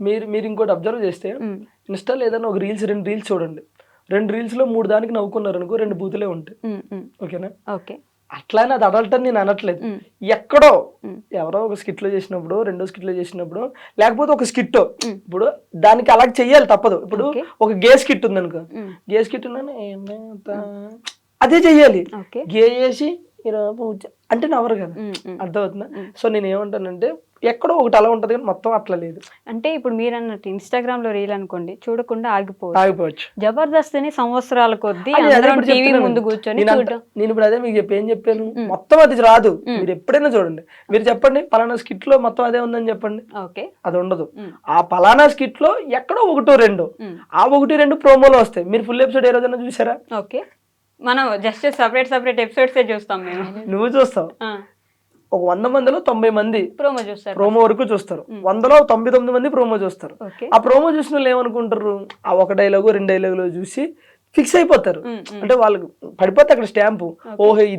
మీరు మీరు ఇంకోటి అబ్జర్వ్ చేస్తే ఇన్స్టాలో ఏదైనా ఒక రీల్స్ రెండు రీల్స్ చూడండి. రెండు రీల్స్లో మూడు దానికి నవ్వుకున్నారు అనుకో రెండు బూతులే ఉంటాయి. ఓకేనా? ఓకే. అట్లానే అది అడల్ట్ అని నేను అనట్లేదు. ఎక్కడో. ఎవరో ఒక skit లో చేసినప్పుడు రెండో skit లో చేసినప్పుడు లేకపోతే ఒక స్కిట్. ఇప్పుడు దానికి అలా చెయ్యాలి తప్పదు. ఇప్పుడు. ఒక గే స్కిట్ ఉంది అనుకో గే స్కిట్ అదే చెయ్యాలి గే చేసి అంటే నవ్వరు కదా. అర్థమవుతుందా. సో నేను ఏమంటానంటే ఎక్కడో ఒకటి అలా ఉంటది కానీ మొత్తం అట్లా లేదు. అంటే ఇప్పుడు మీరు అన్నట్టు ఇన్స్టాగ్రామ్లో రీల్ అనుకోండి చూడకుండా ఆగిపోవచ్చు. ఆగిపోవచ్చు. జబర్దస్త్ని సంవత్సరాల కొద్దీ టీవీ. ముందు కూర్చొని నేను ఇప్పుడు అదే మీకు చెప్పి ఏం చెప్పాను. మొత్తం అది రాదు. మీరు ఎప్పుడైనా చూడండి. మీరు చెప్పండి పలానా స్కిట్లో మొత్తం అదే ఉందని చెప్పండి. ఓకే. అది ఉండదు. ఆ పలానా స్కిట్లో ఎక్కడో ఒకటో రెండు. ఆ ఒకటి రెండు ప్రోమోలో వస్తాయి. మీరు ఫుల్ ఎపిసోడ్ ఏ రోజైనా చూసారా? ఓకే. మనం జస్ట్ సపరేట్ సపరేట్ ఎపిసోడ్సే చూస్తాం మేము. నువ్వు చూస్తావు. ఒక వంద మందిలో తొంభై మంది ప్రోమో చూస్తారు. ప్రోమో వరకు చూస్తారు. వందలో తొంభై తొమ్మిది మంది ప్రోమో చూస్తారు. ఆ ప్రోమో చూసిన వాళ్ళు ఏమనుకుంటారు? ఆ ఒక డైలాగు రెండు డైలాగులు చూసి ఫిక్స్ అయిపోతారు. అంటే వాళ్ళకి పడిపోతే అక్కడ స్టాంపు ఓహో ఇది